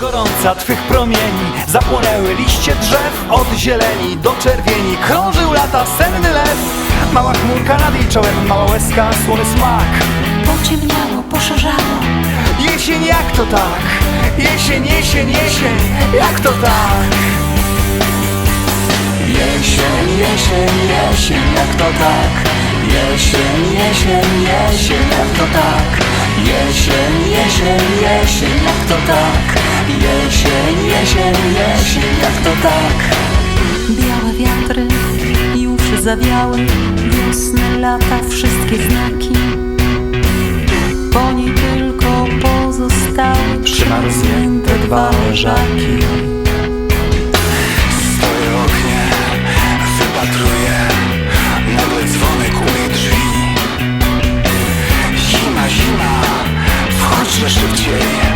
gorąca twych promieni Zapłonęły liście drzew Od zieleni do czerwieni Krążył lata senny lew Mała chmurka nad jej czołem Mała łezka, słony smak Pociemniało, poszerzało Jesień jak to tak? Jesień, jesień, jesień Jak to tak? Jesień, jesień, jesień Jak to tak? Jesień, jesień, jesień Jak to tak? Jesień, jesień, jesień Jak to tak? Jesień, jesień, jesień Jak to tak? Białe wiatry już zawiały Wiosny, lata, wszystkie znaki. Po niej tylko pozostały Przymarznięte dwa leżaki. Stoję w oknie, wypatruję Nagle dzwonek u drzwi. Zima, zima, wchodźże szybciej